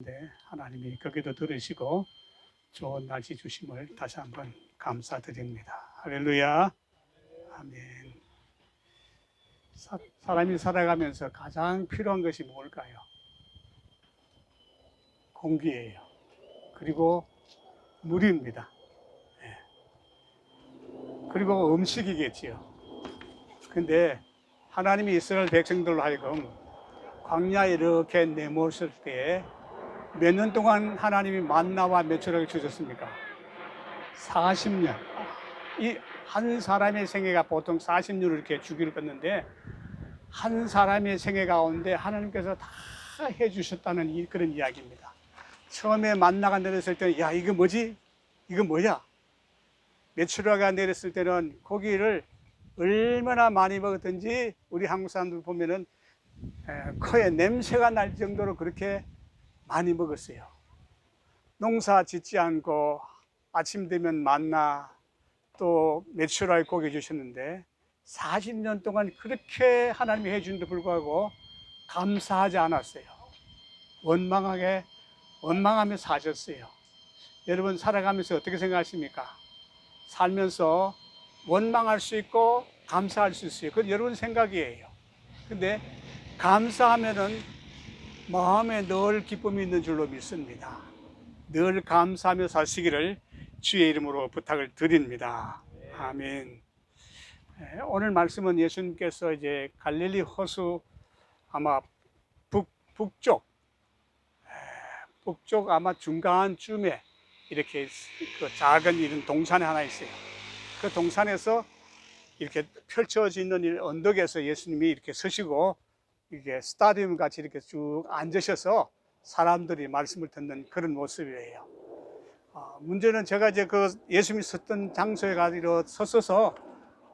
네, 하나님이 거기도 들으시고 좋은 날씨 주심을 다시 한번 감사드립니다. 할렐루야. 아멘. 사, 사람이 살아가면서 가장 필요한 것이 뭘까요? 공기예요. 그리고 물입니다. 예. 그리고 음식이겠지요. 근데 하나님이 이스라엘 백성들로 하여금 광야에 이렇게 내몰을 때 몇 년 동안 하나님이 만나와 메추라기 주셨습니까? 40년. 이 한 사람의 생애가 보통 40년을 이렇게 주기를 걷는데 한 사람의 생애 가운데 하나님께서 다 해주셨다는 이- 그런 이야기입니다. 처음에 만나가 내렸을 때는 야 이거 뭐지? 이거 뭐야? 메추라가 내렸을 때는 고기를 얼마나 많이 먹었든지 우리 한국 사람들 보면은 에, 코에 냄새가 날 정도로 그렇게 많이 먹었어요. 농사 짓지 않고 아침 되면 만나 또 메추라의 고기 주셨는데 40년 동안 그렇게 하나님이 해주는데 불구하고 감사하지 않았어요. 원망하게 원망하며 사셨어요. 여러분 살아가면서 어떻게 생각하십니까? 살면서 원망할 수 있고 감사할 수 있어요. 그건 여러분 생각이에요. 근데 감사하면은 마음에 늘 기쁨이 있는 줄로 믿습니다. 늘 감사하며 사시기를 주의 이름으로 부탁을 드립니다. 아멘. 예, 오늘 말씀은 예수님께서 이제 갈릴리 호수 아마 북, 북쪽, 예, 북쪽 아마 중간쯤에 이렇게 그 작은 이런 동산이 하나 있어요. 그 동산에서 이렇게 이 언덕에서 예수님이 이렇게 서시고 이게 스타디움 같이 이렇게 쭉 앉으셔서 사람들이 말씀을 듣는 그런 모습이에요. 아, 문제는 제가 이제 그 예수님이 섰던 장소에 가서 섰어서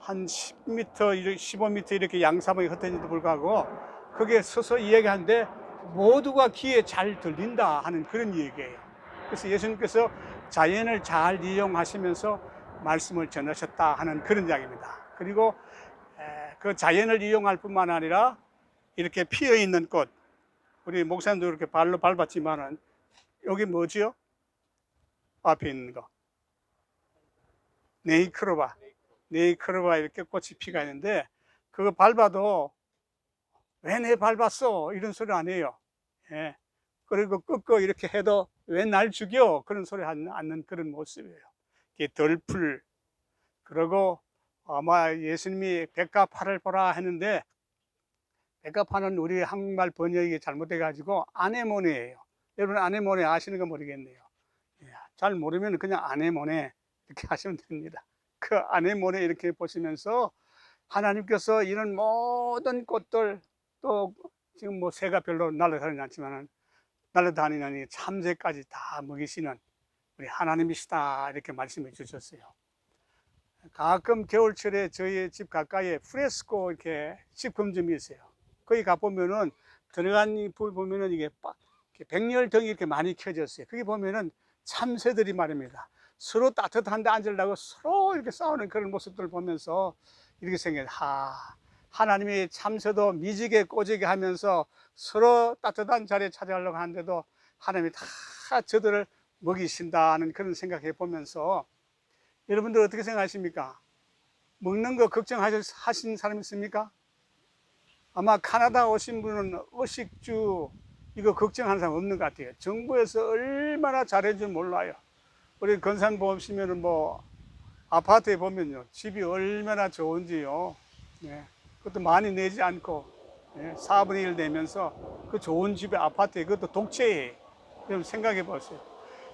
한 10m, 15m 이렇게 양사방이 흩어진데도 불구하고 거기에 서서 이야기하는데 모두가 귀에 잘 들린다 하는 그런 얘기예요. 그래서 예수님께서 자연을 잘 이용하시면서 말씀을 전하셨다 하는 그런 이야기입니다. 그리고 에, 그 자연을 이용할 뿐만 아니라 이렇게 피어 있는 꽃, 우리 목사님도 이렇게 발로 밟았지만은 여기 뭐지요? 앞에 있는 거. 네이크로바. 네이크로바 이렇게 꽃이 피가 있는데 그거 밟아도 왜 내 밟았어? 이런 소리 안 해요. 예. 그리고 끄끄 이렇게 해도 왜 날 죽여? 그런 소리 않는 그런 모습이에요. 이게 덜풀. 그리고 아마 예수님이 백가파를 보라 했는데 백가파는 우리 한국말 번역이 잘못돼가지고 아네모네예요. 여러분 아네모네 아시는 거 모르겠네요. 예, 잘 모르면 그냥 아네모네 이렇게 하시면 됩니다. 그 아네모네 이렇게 보시면서 하나님께서 이런 모든 꽃들 또 지금 뭐 새가 별로 날아다니지 않지만은 날아다니는 이 참새까지 다 먹이시는 우리 하나님이시다 이렇게 말씀해 주셨어요. 가끔 겨울철에 저희 집 가까이에 프레스코 이렇게 식품점이 있어요. 거기 가 보면은 들어간 이불 보면은 이게 백열등이 이렇게 많이 켜졌어요. 거기 보면은 참새들이 말입니다. 서로 따뜻한데 앉으려고 서로 이렇게 싸우는 그런 모습들을 보면서 이렇게 생겨요. 하, 하나님이 참새도 미지게 꼬지게 하면서 서로 따뜻한 자리에 찾아가려고 하는데도 하나님이 다 저들을 먹이신다는 그런 생각해 보면서 여러분들 어떻게 생각하십니까? 먹는 거 걱정하신 사람 있습니까? 아마 카나다 오신 분은 의식주 이거 걱정하는 사람 없는 것 같아요. 정부에서 얼마나 잘해줄 몰라요. 우리 건산 보시면은 뭐 아파트에 보면요 집이 얼마나 좋은지요. 네. 그것도 많이 내지 않고 네. 4분의 1 내면서 그 좋은 집에 아파트에 그것도 독채에 여러분 생각해 보세요.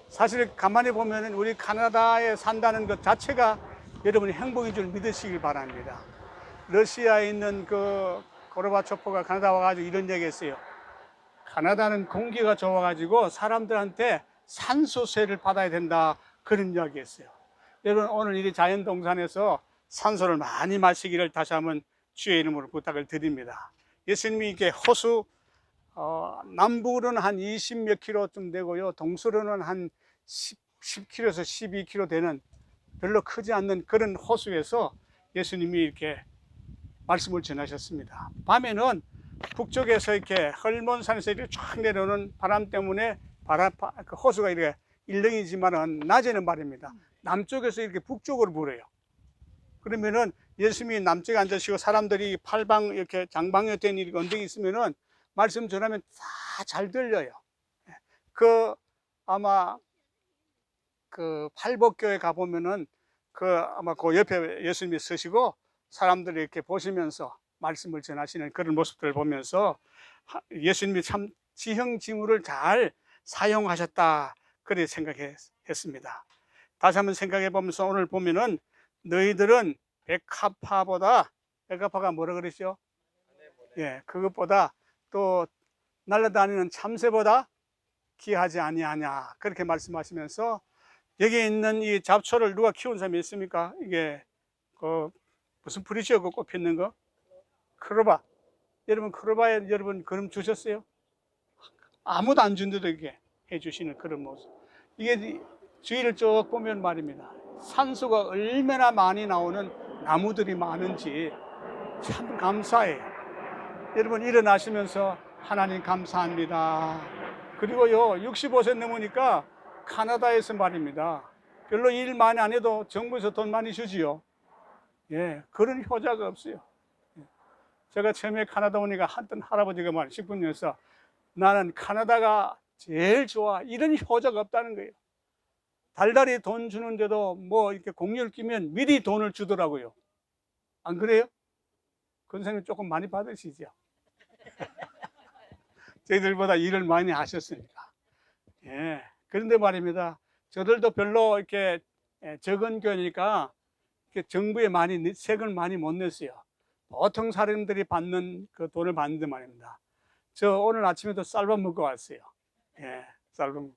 사실 가만히 보면은 우리 카나다에 산다는 것 자체가 여러분이 행복인 줄 믿으시길 바랍니다. 러시아에 있는 그 고르바초프가 카나다 와가지고 이런 얘기 했어요. 카나다는 공기가 좋아가지고 사람들한테 산소세를 받아야 된다. 그런 이야기 했어요. 여러분, 오늘 이 자연동산에서 산소를 많이 마시기를 다시 한번 주의 이름으로 부탁을 드립니다. 예수님이 이게 호수, 어, 남북으로는 한 20몇 킬로쯤 되고요. 동서로는 한 10, 10킬로에서 12킬로 되는 별로 크지 않는 그런 호수에서 예수님이 이렇게 말씀을 전하셨습니다. 밤에는 북쪽에서 이렇게 헐몬산에서 이렇게 쫙 내려오는 바람 때문에 바람, 바- 그 호수가 이렇게 일렁이지만은 낮에는 말입니다. 남쪽에서 이렇게 북쪽으로 불어요. 그러면은 예수님이 남쪽에 앉으시고 사람들이 팔방 이렇게 장방에 된 이렇게 언덕이 있으면은 말씀 전하면 다 잘 들려요. 예. 그 아마 그 팔복교에 가보면은 그 아마 그 옆에 예수님이 서시고 사람들이 이렇게 보시면서 말씀을 전하시는 그런 모습들을 보면서 하- 예수님이 참 지형지물을 잘 사용하셨다 그렇게 생각했습니다. 다시 한번 생각해 보면서 오늘 보면은 너희들은 백합화보다 백합화가 뭐라 그랬죠? 예, 그것보다 또 날아다니는 참새보다 귀하지 아니하냐 그렇게 말씀하시면서 여기 있는 이 잡초를 누가 키운 사람이 있습니까? 이게 그 무슨? 그 꽃피는 거? 크로바. 여러분 크로바에 여러분 그럼 주셨어요? 아무도 안 준데도 이게 해주시는 그런 모습. 이게 주위를 쭉 보면 말입니다. 산소가 얼마나 많이 나오는 나무들이 많은지 참 감사해요. 여러분 일어나시면서 하나님 감사합니다. 그리고요 65세 넘으니까 카나다에서 말입니다. 별로 일 많이 안 해도 정부에서 돈 많이 주지요. 예, 그런 효자가 없어요. 예. 제가 처음에 카나다 오니까 한떤 할아버지가 말 10분이어서 나는 카나다가 제일 좋아. 이런 효자가 없다는 거예요. 달달이 돈 주는데도 뭐 이렇게 공유를 끼면 미리 돈을 주더라고요. 안 그래요? 권사님 조금 많이 받으시죠? 저희들보다 일을 많이 하셨으니까. 예. 그런데 말입니다. 저들도 별로 이렇게 예, 적은 교회니까 정부에 많이 내- 세금을 많이 못 냈어요. 보통 사람들이 받는 그 돈을 받는데 말입니다. 저 오늘 아침에도 쌀밥 먹고 왔어요. 예, 쌀밥 먹고.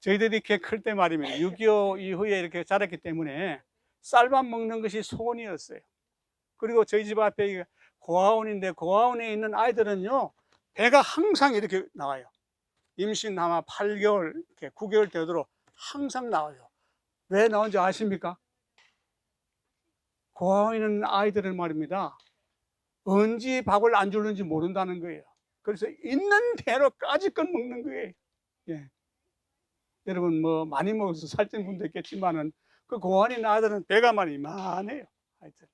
저희들이 이렇게 클 때 말입니다. 6.25 이후에 이렇게 자랐기 때문에 쌀밥 먹는 것이 소원이었어요. 그리고 저희 집 앞에 이 고아원인데 고아원에 있는 아이들은요, 배가 항상 이렇게 나와요. 임신 아마 8개월, 이렇게 9개월 되도록 항상 나와요. 왜 나온지 아십니까? 고아원에 있는 아이들은 말입니다. 언제 밥을 안 주는지 모른다는 거예요. 그래서 있는 대로 까짓것 먹는 거예요. 예. 여러분 뭐 많이 먹어서 살찐 분도 있겠지만은 그 고아원에 있는 아이들은 배가 많이 이만해요. 하여튼.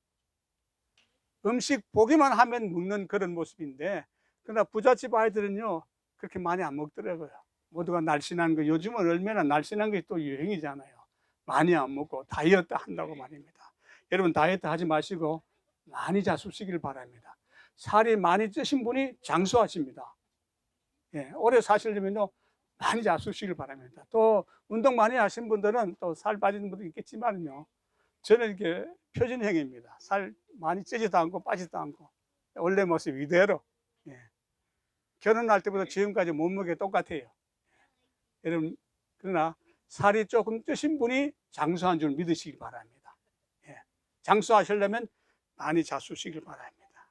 음식 보기만 하면 먹는 그런 모습인데 그러나 부잣집 아이들은요 그렇게 많이 안 먹더라고요. 모두가 날씬한 거 요즘은 얼마나 날씬한 게 또 유행이잖아요. 많이 안 먹고 다이어트 한다고 말입니다. 여러분 다이어트 하지 마시고 많이 자수시길 바랍니다. 살이 많이 찌신 분이 장수하십니다. 예, 오래 사시려면요 많이 자수시길 바랍니다. 또 운동 많이 하신 분들은 또 살 빠지는 분도 있겠지만요. 저는 이게 표준형입니다. 살 많이 찌지도 않고 빠지도 않고 원래 모습 이대로. 예. 결혼할 때부터 지금까지 몸무게 똑같아요. 여러분 그러나 살이 조금 찌신 분이 장수한 줄 믿으시기 바랍니다. 예. 장수하시려면 많이 자수시길 바랍니다.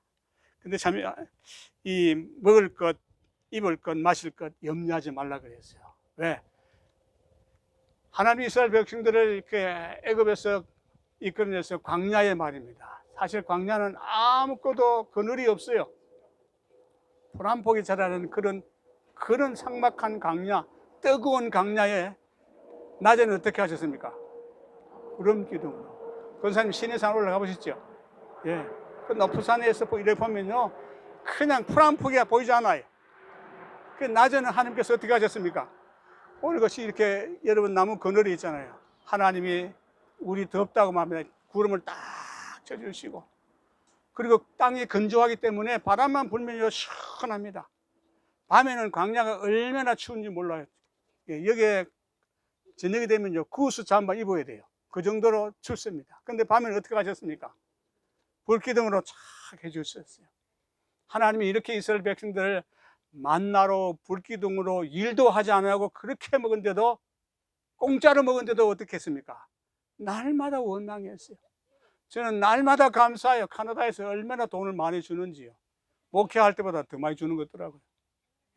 근데 참 이 먹을 것, 입을 것, 마실 것 염려하지 말라 그랬어요. 왜? 하나님 이스라엘 백성들을 이렇게 애굽에서 이끌어내서 광야의 말입니다. 사실 광야는 아무것도 그늘이 없어요. 포란폭이 자라는 그런 그런 삭막한 광야, 뜨거운 광야에 낮에는 어떻게 하셨습니까? 구름 기둥으로. 권사님 시내산 올라가 보셨죠? 예. 그 높은 산에서 이렇게 보면요. 그냥 푸란 폭이 보이지 않아요. 그 낮에는 하나님께서 어떻게 하셨습니까? 오늘 것이 이렇게 여러분 나무 그늘이 있잖아요. 하나님이 우리 덥다고 하면 구름을 딱 쳐주시고 그리고 땅이 건조하기 때문에 바람만 불면요 시원합니다. 밤에는 광야가 얼마나 추운지 몰라요. 예, 여기에 저녁이 되면요 구스 잠바 입어야 돼요. 그 정도로 춥습니다. 근데 밤에는 어떻게 하셨습니까? 불기둥으로 착 해주셨어요. 하나님이 이렇게 이스라엘 백성들을 만나로 불기둥으로 일도 하지 않고 그렇게 먹은데도 공짜로 먹은데도 어떻게 했습니까? 날마다 원망했어요. 저는 날마다 감사해요. 카나다에서 얼마나 돈을 많이 주는지요. 목회할 때보다 더 많이 주는 것 같더라고요.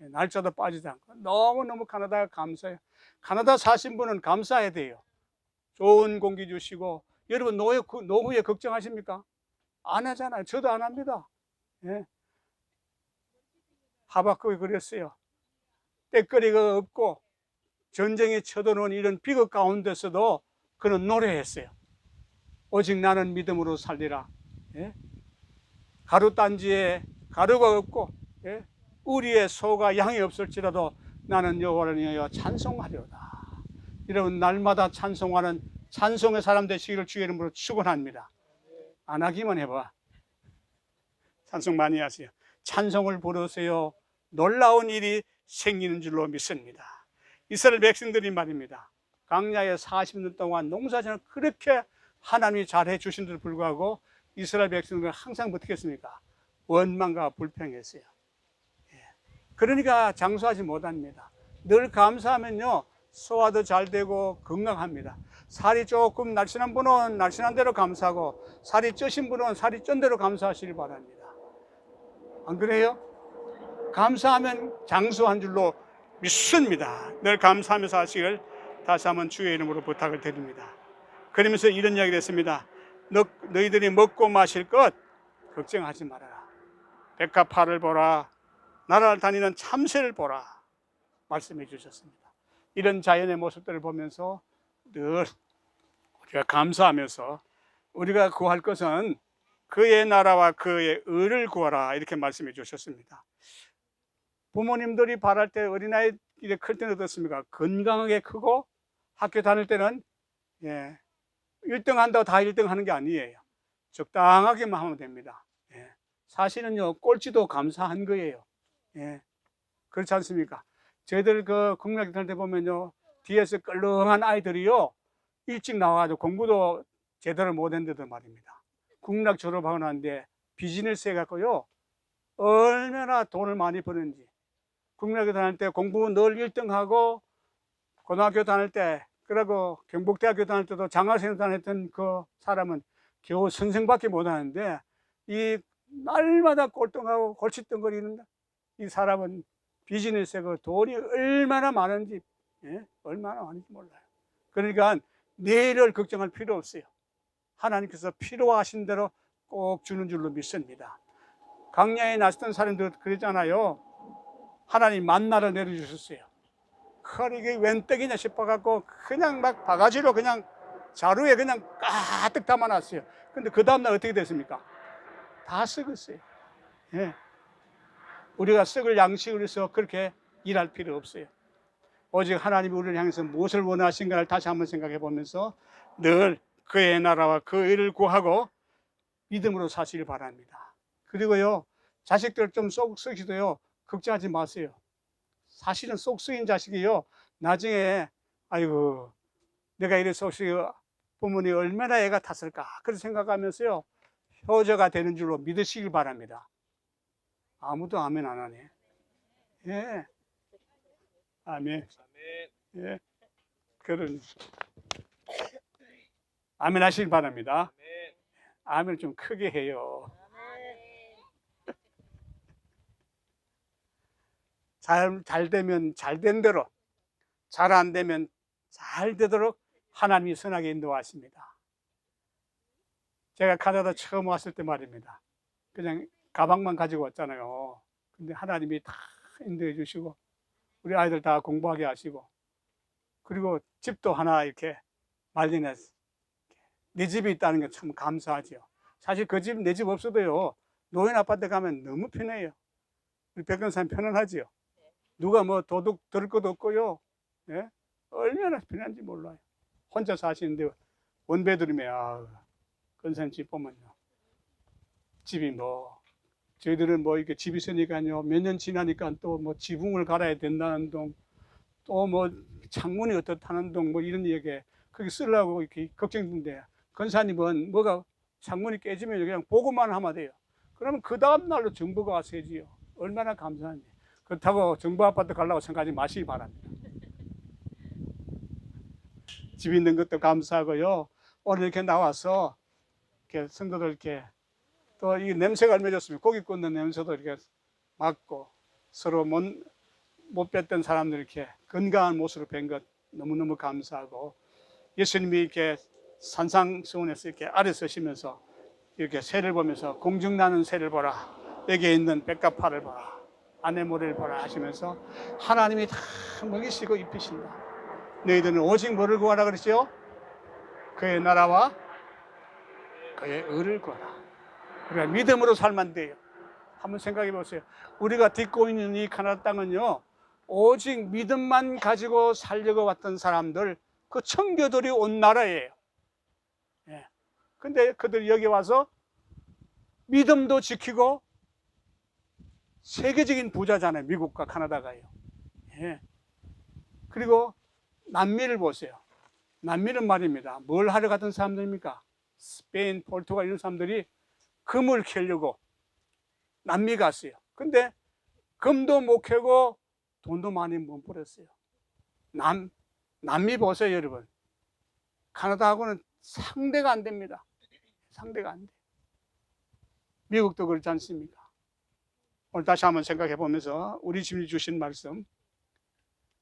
예, 날짜도 빠지지 않고 너무너무 카나다가 감사해요. 카나다 사신 분은 감사해야 돼요. 좋은 공기 주시고 여러분 노후, 노후에 걱정하십니까? 안 하잖아요. 저도 안 합니다. 예. 하박국이 그랬어요. 때거리가 없고 전쟁에 쳐도는 이런 비극 가운데서도 그는 노래했어요. 오직 나는 믿음으로 살리라. 예? 가루 단지에 가루가 없고 예? 우리의 소가 양이 없을지라도 나는 여호와를 위하여 찬송하리로다. 여러분 날마다 찬송하는 찬송의 사람 되시기를 주의 이름으로 축원합니다. 안 하기만 해봐. 찬송 많이 하세요. 찬송을 부르세요. 놀라운 일이 생기는 줄로 믿습니다. 이스라엘 백성들이 말입니다. 강야에 40년 동안 농사전을 그렇게 하나님이 잘해 주신데도 불구하고 이스라엘 백성들은 항상 어떻게 했습니까? 원망과 불평했어요. 예. 그러니까 장수하지 못합니다. 늘 감사하면요, 소화도 잘 되고 건강합니다. 살이 조금 날씬한 분은 날씬한 대로 감사하고, 살이 쪄신 분은 살이 쩐 대로 감사하시길 바랍니다. 안 그래요? 감사하면 장수한 줄로 믿습니다. 늘 감사하면서 하시길 다시 한번 주의 이름으로 부탁을 드립니다. 그러면서 이런 이야기를 했습니다. 너, 너희들이 먹고 마실 것 걱정하지 말아라. 백합화를 보라. 나라를 다니는 참새를 보라. 말씀해 주셨습니다. 이런 자연의 모습들을 보면서 늘 우리가 감사하면서 우리가 구할 것은 그의 나라와 그의 의를 구하라 이렇게 말씀해 주셨습니다. 부모님들이 바랄 때 어린아이 이래 클 때는 어떻습니까? 건강하게 크고 학교 다닐 때는 예, 1등 한다고 다 1등 하는 게 아니에요. 적당하게만 하면 됩니다. 예. 사실은요, 꼴찌도 감사한 거예요. 예. 그렇지 않습니까? 저희들 그 국민학교 때 보면요, 뒤에서 끌렁한 아이들이요, 일찍 나와가지고 공부도 제대로 못했는데도 말입니다. 국민학 졸업하고 나는데 비즈니스 해갖고요, 얼마나 돈을 많이 버는지. 국민학교 다닐 때 공부 늘 1등하고, 고등학교 다닐 때, 그리고 경북대학교 다닐 때도 장학생 다녔던 그 사람은 겨우 선생밖에 못하는데, 이 날마다 꼴등하고 골칫덩거리는 이 사람은 비즈니스에 그 돈이 얼마나 많은지, 예? 얼마나 많은지 몰라요. 그러니까 내일을 걱정할 필요 없어요. 하나님께서 필요하신 대로 꼭 주는 줄로 믿습니다. 강야에 나섰던 사람들 그랬잖아요. 하나님 만나를 내려주셨어요. 그걸 이게 웬 떡이냐 싶어갖고 그냥 막 바가지로 그냥 자루에 그냥 가득 담아놨어요. 근데 그 다음날 어떻게 됐습니까? 다 썩었어요. 예. 우리가 썩을 양식을 해서 그렇게 일할 필요 없어요. 오직 하나님이 우리를 향해서 무엇을 원하신가를 다시 한번 생각해 보면서 늘 그의 나라와 그 의를 구하고 믿음으로 사시길 바랍니다. 그리고요, 자식들 좀쏙 썩이도요, 걱정하지 마세요. 사실은 쏙 썩인 자식이요, 나중에, 아이고, 내가 이래 쏙 썩여 부모님 얼마나 애가 탔을까. 그렇게 생각하면서요, 효자가 되는 줄로 믿으시길 바랍니다. 아무도 아멘 안 하네. 예. 아멘. 예. 그런. 아멘 하시길 바랍니다. 아멘 좀 크게 해요. 잘, 잘 되면 잘 된 대로, 잘 안 되면 잘 되도록 하나님이 선하게 인도하십니다. 제가 카나다 처음 왔을 때 말입니다. 그냥 가방만 가지고 왔잖아요. 근데 하나님이 다 인도해 주시고, 우리 아이들 다 공부하게 하시고, 그리고 집도 하나 이렇게 마련해서, 내 집이 있다는 게 참 감사하죠. 사실 그 집, 내 집 없어도요, 노인 아파트 가면 너무 편해요. 우리 백근사님 편안하지요. 누가 뭐 도둑 들을 것도 없고요. 예? 얼마나 편한지 몰라요. 혼자 사시는데 원배들이면, 아, 근사님 집 보면요. 집이 뭐, 저희들은 뭐 이렇게 집이 있으니까요. 몇 년 지나니까 또 뭐 지붕을 갈아야 된다는 동, 또 뭐 창문이 어떻다는 동, 뭐 이런 얘기, 그게 쓰려고 이렇게 걱정인데, 건사님은 뭐가 창문이 깨지면 그냥 보고만 하면 돼요. 그러면 그 다음 날로 정부가 와서 해지요. 얼마나 감사한지. 그렇다고 정부 아파트 가려고 생각하지 마시기 바랍니다. 집 있는 것도 감사하고요. 오늘 이렇게 나와서 이렇게 성도들 이렇게 또 이 냄새가 좋습니다. 고기 굽는 냄새도 이렇게 맡고 서로 못, 못 뵀던 사람들 이렇게 건강한 모습으로 뵌 것 너무너무 감사하고 예수님이 이렇게 산상수훈에서 이렇게 아래 서시면서 이렇게 새를 보면서 공중나는 새를 보라. 여기에 있는 백합화를 보라. 아내모를 보라 하시면서 하나님이 다 먹이시고 입히신다. 너희들은 오직 뭐를 구하라 그랬죠? 그의 나라와 그의 의를 구하라. 우리가 믿음으로 살면 돼요. 한번 생각해 보세요. 우리가 딛고 있는 이 가나안 땅은요, 오직 믿음만 가지고 살려고 왔던 사람들, 그 청교들이 온 나라예요. 예. 근데 그들이 여기 와서 믿음도 지키고 세계적인 부자잖아요. 미국과 카나다가요. 예. 그리고 남미를 보세요. 남미는 말입니다. 뭘 하러 갔던 사람들입니까? 스페인, 포르투갈 이런 사람들이 금을 캐려고 남미 갔어요. 근데 금도 못 캐고 돈도 많이 못 벌었어요. 남, 남미 보세요, 여러분. 카나다하고는 상대가 안 됩니다. 상대가 안 돼. 미국도 그렇지 않습니까? 오늘 다시 한번 생각해 보면서 우리 주님이 주신 말씀,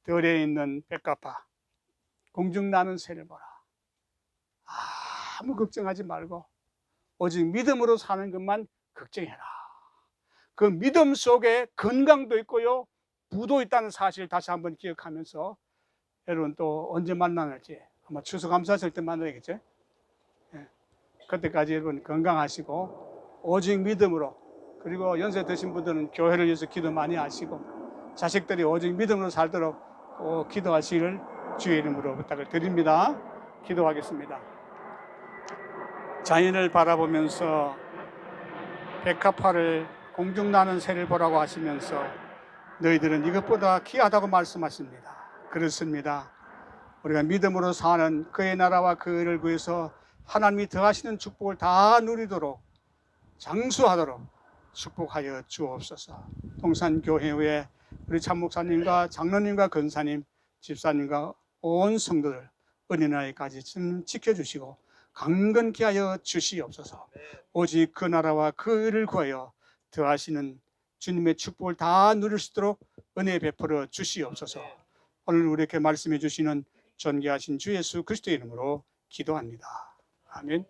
들에 있는 백가파, 공중 나는 새를 보라. 아무 걱정하지 말고 오직 믿음으로 사는 것만 걱정해라. 그 믿음 속에 건강도 있고요, 부도 있다는 사실 다시 한번 기억하면서 여러분 또 언제 만나는지 아마 추수 감사절 때 만나야겠죠. 예. 그때까지 여러분 건강하시고 오직 믿음으로 그리고 연세 드신 분들은 교회를 위해서 기도 많이 하시고 자식들이 오직 믿음으로 살도록 꼭 기도하시기를 주의 이름으로 부탁을 드립니다. 기도하겠습니다. 자연을 바라보면서 백합화를 공중 나는 새를 보라고 하시면서 너희들은 이것보다 귀하다고 말씀하십니다. 그렇습니다. 우리가 믿음으로 사는 그의 나라와 그 의를 구해서 하나님이 더하시는 축복을 다 누리도록 장수하도록 축복하여 주옵소서. 동산교회의 우리 참목사님과 장로님과 권사님, 집사님과 온 성도들 은혜나이까지 좀 지켜주시고 강건케 하여 주시옵소서. 오직 그 나라와 그 의를 구하여 더하시는 주님의 축복을 다 누릴 수 있도록 은혜 베풀어 주시옵소서. 오늘 우리에게 말씀해 주시는 존귀하신 주 예수 그리스도의 이름으로 기도합니다. 아멘.